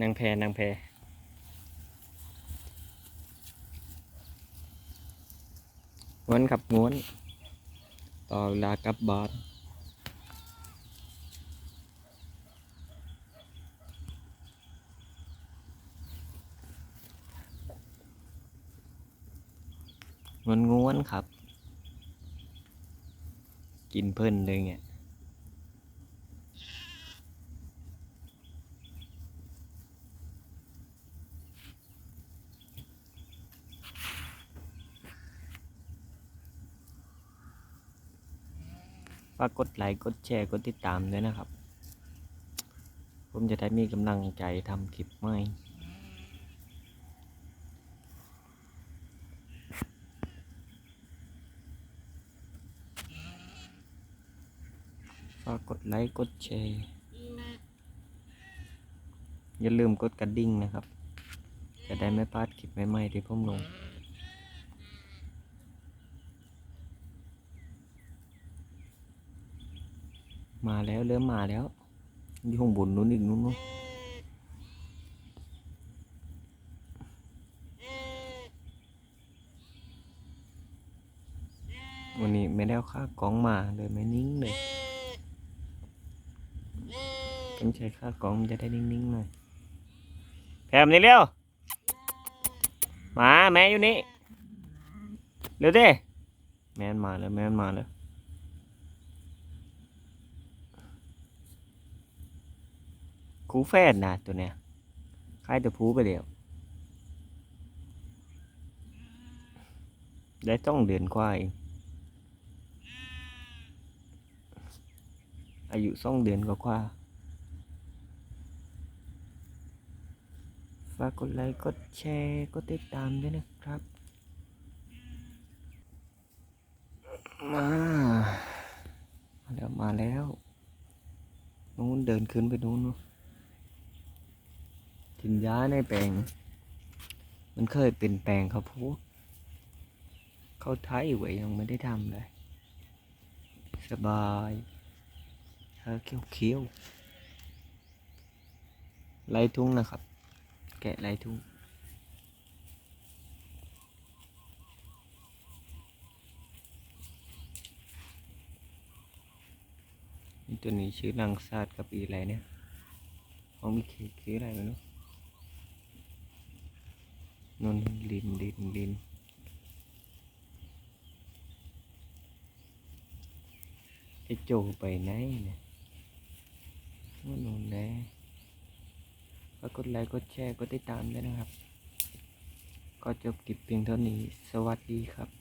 นางแพนางแพง้วนขับง้วน ต่อเวลากับบ้านง้วนง้วนครับ กินเพิ่นเลยเนี่ย ฝากกดไลค์กดแชร์กดติดตามด้วยนะครับ ผมจะได้มีกำลังใจทำคลิปใหม่ฝากกดไลค์กดแชร์ อย่าลืมกดกระดิ่งนะครับ จะได้ไม่พลาดคลิปใหม่ๆที่ผมลง มาแล้วเริ่มมาแล้วอยู่ข้างบนนู้นอีกนู้นนู้นวันนี้ไม่ได้เอาค่ากล่องมาเลยไม่นิ่งเลยต้องใช้ค่ากล่องจะได้นิ่งๆหน่อยแพมนี่เร็วมาแม่อยู่นี่เร็วดิแม่นมาแล้วแม่นมาแล้ว คูแฟนนะตัวเนี้ยคล้ายตัวผูไปเดียวได้ต้องเดือนกว่าเองอายุสองเดือนกว่าฝากกดไลค์กดแชร์กดติดตามด้วยนะครับ มามาแล้วมาแล้วนู้นเดินขึ้นไปนู้นนู้น กินยาในแปลง มันเคยเป็นแปลงข้าวโพดเขาไทยไว้ยังไม่ได้ทำเลย สบายเธอเคี้ยวเคี้ยวไล่ทุ่งนะครับ แกะไล่ทุ่งตัวนี้ชื่อนางซาดกับอีอะไรเนี่ยเขามีเค้กคืออะไรไม่รู้ นนดินดินดินไอโจไปไหนเนี่ยว่านนแน่ฝากกดไลค์กดแชร์กดติดตามด้วยนะครับ ก็จบคลิปเพียงเท่านี้ สวัสดีครับ